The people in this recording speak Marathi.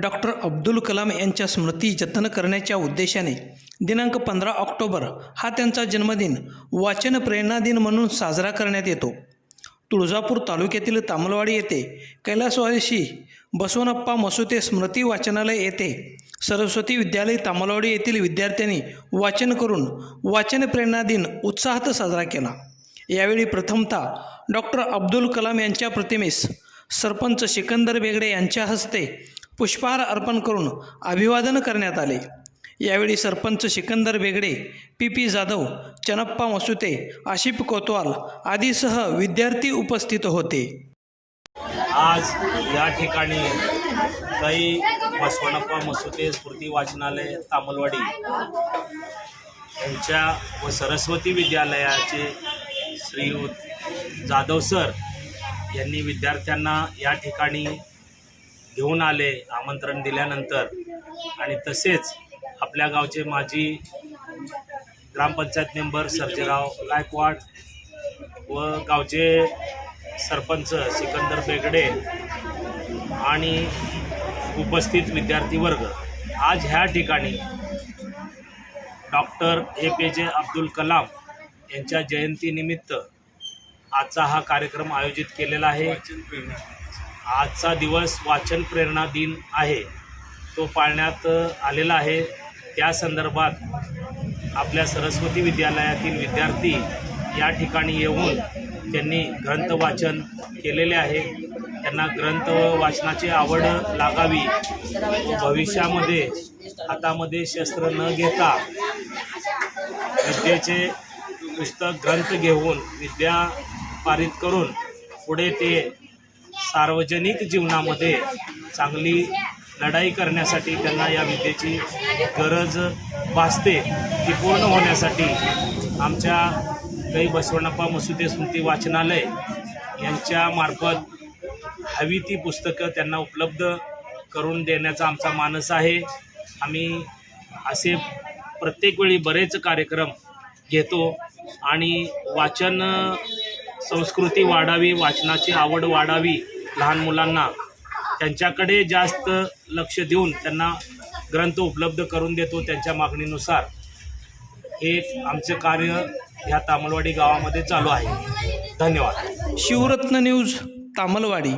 डॉक्टर अब्दुल कलाम यांच्या स्मृती जतन करण्याच्या उद्देशाने दिनांक पंधरा ऑक्टोबर हा त्यांचा जन्मदिन वाचन प्रेरणा दिन म्हणून साजरा करण्यात येतो. तुळजापूर तालुक्यातील तामलवाडी येथे कैलासवासी बसवनप्पा मसुते स्मृती वाचनालय येथे सरस्वती विद्यालय तामलवाडी येथील विद्यार्थ्यांनी वाचन करून वाचन प्रेरणा दिन उत्साहात साजरा केला. यावेळी प्रथमतः डॉक्टर अब्दुल कलाम यांच्या प्रतिमेस सरपंच सिकंदर बेगडे यांच्या हस्ते पुष्पहार अर्पण करून अभिवादन करण्यात आले. यावेळी सरपंच सिकंदर बेगडे पी पी जाधव चनप्पा मसुते आशिफ कोतवाल आदीसह विद्यार्थी उपस्थित होते. आज या ठिकाणी काही बसवनप्पा मसुते स्मृती वाचनालय तामलवाडी यांच्या व सरस्वती विद्यालयाचे श्री जाधव सर यांनी विद्यार्थ्यांना या ठिकाणी घेऊन आले आमंत्रण दिल्यानंतर. आणि तसेच आपल्या गावचे माजी ग्रामपंचायत मेंबर सर्जेराव गायकवाड व गावचे सरपंच सिकंदर बेगडे आणि उपस्थित विद्यार्थी वर्ग आज ह्या ठिकाणी डॉक्टर ए पी जे अब्दुल कलाम यांच्या जयंतीनिमित्त आजचा हा कार्यक्रम आयोजित केलेला आहे. आजचा दिवस वाचन प्रेरणा दिन आहे. तो पाळण्यात आलेला आहे. त्या संदर्भात आपल्या सरस्वती विद्यालयातील विद्यार्थी या ठिकाणी येऊन त्यांनी ग्रंथ वाचन केलेले आहे. त्यांना ग्रंथ वाचनाची आवड लागावी. भविष्यामध्ये हातामध्ये शस्त्र न घेता विद्येचे पुस्तक ग्रंथ घेऊन विद्या पारित करून पुढे ते सार्वजनिक जीवनामध्ये चांगली लढाई करण्यासाठी त्यांना या विद्येची गरज भासते ती पूर्ण होण्यासाठी आमच्या काही बसवणप्पा मसुदे स्मृती वाचनालय यांच्यामार्फत हवी ती पुस्तकं त्यांना उपलब्ध करून देण्याचा आमचा मानस आहे. आम्ही असे प्रत्येक वेळी बरेच कार्यक्रम घेतो आणि वाचन संस्कृती वाढावी वाचनाची आवड वाढावी लहान मुलांना त्यांच्याकडे जास्त लक्ष देऊन त्यांना ग्रंथ उपलब्ध करून देतो त्यांच्या मागणीनुसार. हे आमचं कार्य ह्या तामलवाडी गावामध्ये चालू आहे. धन्यवाद. शिवरत्न न्यूज तामलवाडी.